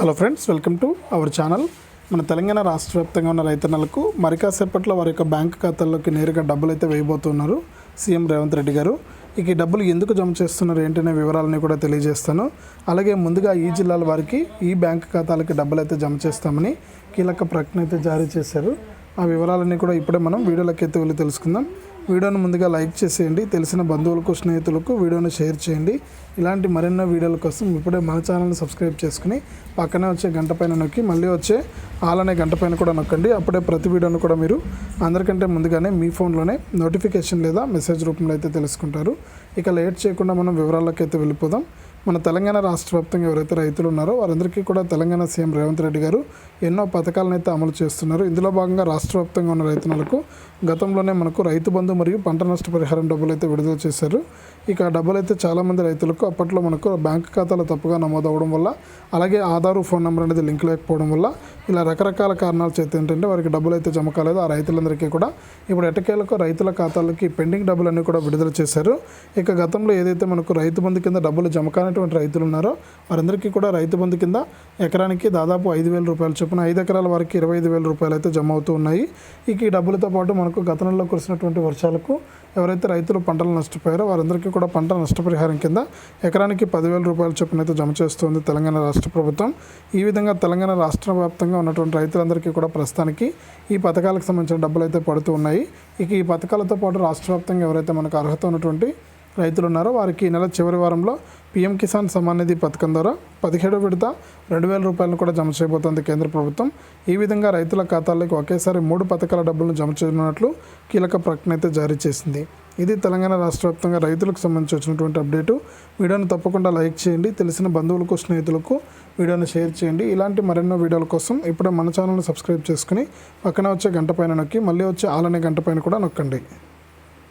Hello friends welcome to our channel మన తెలంగాణ రాష్ట్ర వ్యాప్తంగా ఉన్న రైతన్నలకు మరి కాసేపట్లో వారి యొక్క బ్యాంక్ ఖాతాల్లోకి నేరుగా డబ్బులు అయితే వేయబోతున్నారు సీఎం రేవంత్ రెడ్డి గారు. ఇక ఈ డబ్బులు ఎందుకు జమ చేస్తున్నారు ఏంటనే వివరాలని కూడా తెలియజేస్తాను. అలాగే ముందుగా ఈ జిల్లాల వారికి ఈ బ్యాంక్ ఖాతాలకి డబ్బులు అయితే జమ చేస్తామని కీలక ప్రకటన అయితే జారీ చేశారు. ఆ వివరాలన్నీ కూడా ఇప్పుడే మనం వీడియోలోకి అయితే వెళ్ళి తెలుసుకుందాం. వీడియోను ముందుగా లైక్ చేసేయండి. తెలిసిన బంధువులకు స్నేహితులకు వీడియోను షేర్ చేయండి. ఇలాంటి మరెన్నో వీడియోల కోసం ఇప్పుడే మన ఛానల్ని సబ్స్క్రైబ్ చేసుకుని పక్కనే వచ్చే గంట పైన నొక్కి మళ్ళీ వచ్చే ఆల్ అనే గంట పైన కూడా నొక్కండి. అప్పుడే ప్రతి వీడియోను కూడా మీరు అందరికంటే ముందుగానే మీ ఫోన్లోనే నోటిఫికేషన్ లేదా మెసేజ్ రూపంలో అయితే తెలుసుకుంటారు. ఇక లేట్ చేయకుండా మనం వివరాల్లోకి అయితే వెళ్ళిపోదాం. మన తెలంగాణ రాష్ట్ర వ్యాప్తంగా ఎవరైతే రైతులు ఉన్నారో వారందరికీ కూడా తెలంగాణ సీఎం రేవంత్ రెడ్డి గారు ఎన్నో పథకాలను అయితే అమలు చేస్తున్నారు. ఇందులో భాగంగా రాష్ట్ర వ్యాప్తంగా ఉన్న రైతులకు గతంలోనే మనకు రైతు బంధు మరియు పంట నష్ట పరిహారం డబ్బులు అయితే విడుదల చేశారు. ఇక ఆ డబ్బులు అయితే చాలామంది రైతులకు అప్పట్లో మనకు బ్యాంక్ ఖాతాలు తప్పుగా నమోదు అవ్వడం వల్ల అలాగే ఆధారు ఫోన్ నెంబర్ అనేది లింక్ లేకపోవడం వల్ల ఇలా రకరకాల కారణాల చేత ఏంటంటే వారికి డబ్బులు అయితే జమ కాలేదు. ఆ రైతులందరికీ కూడా ఇప్పుడు ఎటకేలకు రైతుల ఖాతాలకి పెండింగ్ డబ్బులన్నీ కూడా విడుదల చేశారు. ఇక గతంలో ఏదైతే మనకు రైతు బంధు కింద డబ్బులు జమ కానటువంటి రైతులు ఉన్నారో వారందరికీ కూడా రైతు బంధు కింద ఎకరానికి దాదాపు ఐదు వేల రూపాయలు చొప్పున ఐదు ఎకరాల వారికి ఇరవై ఐదు వేల రూపాయలు అయితే జమ అవుతూ ఉన్నాయి. ఇక ఈ డబ్బులతో పాటు మనకు గత నెలలో కురిసినటువంటి వర్షాలకు ఎవరైతే రైతులు పంటలు నష్టపోయారో వారందరికీ కూడా పంట నష్టపరిహారం కింద ఎకరానికి పదివేల రూపాయల చొప్పున అయితే జమ చేస్తుంది తెలంగాణ రాష్ట్ర ప్రభుత్వం. ఈ విధంగా తెలంగాణ రాష్ట్ర వ్యాప్తంగా ఉన్నటువంటి రైతులందరికీ కూడా ప్రస్తుతానికి ఈ పథకాలకు సంబంధించిన డబ్బులు అయితే పడుతూ ఉన్నాయి. ఇక ఈ పథకాలతో పాటు రాష్ట్ర వ్యాప్తంగా ఎవరైతే మనకు అర్హత ఉన్నటువంటి రైతులు ఉన్నారో వారికి ఈ నెల చివరి వారంలో పీఎం కిసాన్ సమ్మాన్ నిధి పథకం ద్వారా పదిహేడు విడత రెండు వేల రూపాయలను కూడా జమ చేయబోతోంది కేంద్ర ప్రభుత్వం. ఈ విధంగా రైతుల ఖాతాల్లోకి ఒకేసారి మూడు పథకాల డబ్బులను జమ చేయనున్నట్లు కీలక ప్రకటన అయితే జారీ చేసింది. ఇది తెలంగాణ రాష్ట్ర వ్యాప్తంగా రైతులకు సంబంధించి వచ్చినటువంటి అప్డేటు. వీడియోను తప్పకుండా లైక్ చేయండి తెలిసిన బంధువులకు స్నేహితులకు వీడియోను షేర్ చేయండి. ఇలాంటి మరెన్నో వీడియోల కోసం ఇప్పుడే మన ఛానల్ని సబ్స్క్రైబ్ చేసుకుని పక్కన వచ్చే గంట పైన నొక్కి మళ్ళీ వచ్చే ఆలనే గంట పైన కూడా నొక్కండి.